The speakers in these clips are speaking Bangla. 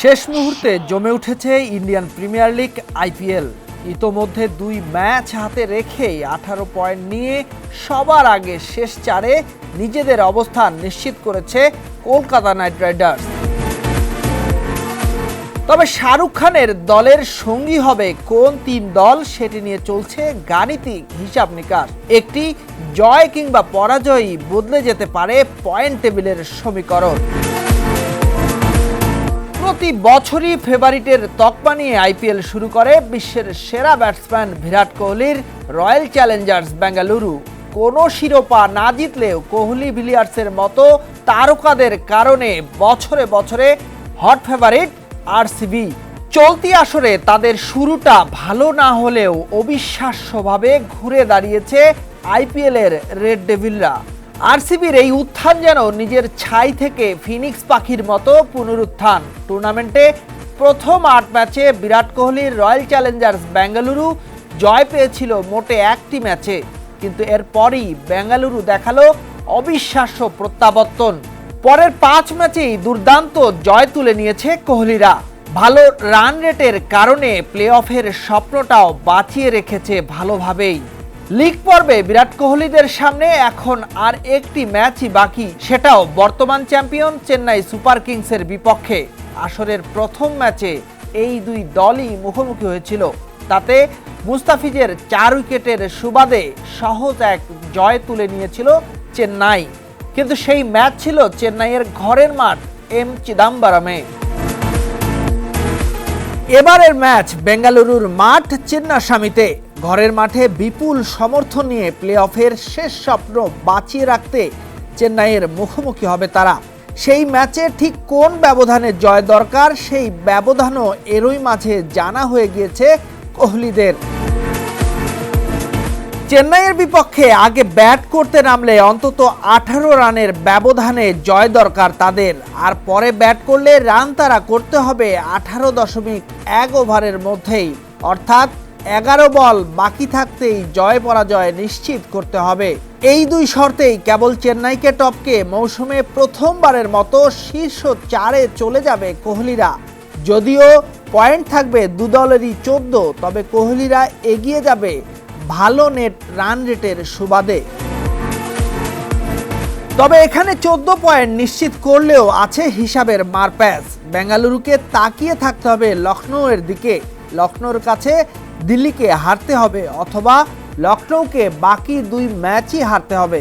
শেষ মুহূর্তে জমে উঠেছে ইন্ডিয়ান প্রিমিয়ার লিগ, আইপিএল। ইতোমধ্যে দুই ম্যাচ হাতে রেখেই আঠারো পয়েন্ট নিয়ে সবার আগে শেষ চারে নিজেদের অবস্থান নিশ্চিত করেছে কলকাতা নাইট রাইডার্স। তবে শাহরুখ খানের দলের সঙ্গী হবে কোন তিন দল সেটি নিয়ে চলছে গাণিতিক হিসাব নিকাশ। একটি জয় কিংবা পরাজয়ই বদলে যেতে পারে পয়েন্ট টেবিলের সমীকরণ। প্রতি বছরই ফেভারিটের তকমা নিয়ে আইপিএল শুরু করে বিশ্বের সেরা ব্যাটসম্যান বিরাট কোহলির রয়্যাল চ্যালেঞ্জার্স বেঙ্গালুরু। কোনো শিরোপা না জিতলেও কোহলি ভিলিয়ার্সের মতো তারকাদের কারণে বছরে বছরে হট ফেভারিট আর আরসিবি। চলতি আসরে তাদের শুরুটা ভালো না হলেও অবিশ্বাস্যভাবে ঘুরে দাঁড়িয়েছে আইপিএলের রেড ডেভিলরা। আরসিবির এই উত্থান যেন নিজের ছাই থেকে ফিনিক্স পাখির মতো পুনরুত্থান। টুর্নামেন্টে প্রথম আট ম্যাচে বিরাট কোহলির রয়্যাল চ্যালেঞ্জার্স বেঙ্গালুরু জয় পেয়েছিল মোটে একটি ম্যাচে, কিন্তু এরপরই বেঙ্গালুরু দেখাল অবিশ্বাস্য প্রত্যাবর্তন। পরের পাঁচ ম্যাচেই দুর্দান্ত জয় তুলে নিয়েছে কোহলিরা। ভালো রান রেটের কারণে প্লে অফের স্বপ্নটাও বাঁচিয়ে রেখেছে ভালোভাবেই। লিগ পর্বে বিরাট কোহলিদের সামনে এখন আর একটি ম্যাচই বাকি, সেটাও বর্তমান চ্যাম্পিয়ন চেন্নাই সুপার কিংসের বিপক্ষে। আসরের প্রথম ম্যাচে এই দুই দলই মুখোমুখি হয়েছিল। তাতে মুস্তাফিজের চার উইকেটের সুবাদে সহজ এক জয় তুলে নিয়েছিল চেন্নাই। কিন্তু সেই ম্যাচ ছিল চেন্নাইয়ের ঘরের মাঠ এম চিদাম্বরমে। এবারের ম্যাচ বেঙ্গালুরুর মাঠ চিন্নাস্বামীতে ঘরের মাঠে বিপুল সমর্থন নিয়ে প্লে অফের শেষ স্বপ্ন বাঁচিয়ে রাখতে চেন্নাইয়ের মুখোমুখি হবে তারা। সেই ম্যাচে ঠিক কোন ব্যবধানে জয় দরকার, সেই ব্যবধানও এরই মাঝে জানা হয়ে গিয়েছে কোহলিদের। চেন্নাইয়ের বিপক্ষে আগে ব্যাট করতে নামলে অন্তত আঠারো রানের ব্যবধানে জয় দরকার তাদের। আর পরে ব্যাট করলে রান তারা করতে হবে আঠারো দশমিক এক ওভারের মধ্যেই। অর্থাৎ এগারো বল বাকি থাকতেই জয় পরাজয় নিশ্চিত করতে হবে। এই দুই শর্তেই কেবল চেন্নাইকে টপকে মৌসুমে প্রথমবারের মতো শীর্ষ চারে চলে যাবে কোহলিরা। যদিও পয়েন্ট থাকবে দু দলেরই চোদ্দ, তবে কোহলিরা এগিয়ে যাবে ভালো নেট রান রেটের সুবাদে। তবে এখানে চোদ্দ পয়েন্ট নিশ্চিত করলেও আছে হিসাবের মারপ্যাচ। বেঙ্গালুরুকে তাকিয়ে থাকতে হবে লখনৌয়ের দিকে। লখনৌর কাছে দিল্লিকে হারতে হবে অথবা লখনৌকে বাকি দুই ম্যাচই হারতে হবে।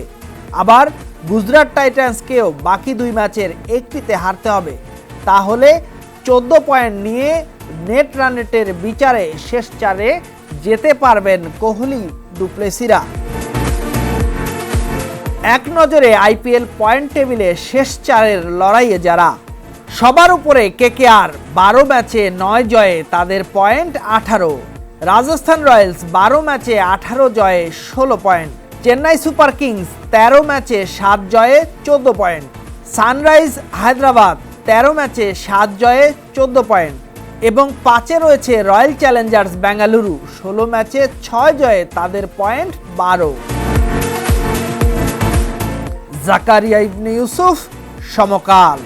আবার গুজরাট টাইটান্সকেও বাকি দুই ম্যাচের একটিতে হারতে হবে। তাহলে চোদ্দ পয়েন্ট নিয়ে নেট রান রেটের বিচারে শেষ চারে যেতে পারবেন কোহলি ডুপ্লেসিরা এক নজরে আইপিএল পয়েন্ট টেবিলে শেষ চারের লড়াইয়ে যারা, সবার উপরে কেকেআর বারো ম্যাচে নয় জয়ে তাদের পয়েন্ট আঠারো। রাজস্থান রয়্যালস বারো ম্যাচে আঠারো জয়ে ষোলো পয়েন্ট। চেন্নাই সুপার কিংস তেরো ম্যাচে সাত জয়ে চোদ্দ পয়েন্ট। সানরাইজ হায়দ্রাবাদ তেরো ম্যাচে সাত জয়ে চোদ্দ পয়েন্ট। এবং পাঁচে রয়েছে রয়্যাল চ্যালেঞ্জার্স বেঙ্গালুরু। ষোলো ম্যাচে ছয় জয়ে তাদের পয়েন্ট বারো। জাকারিয়া ইবনে ইউসুফ, সমকাল।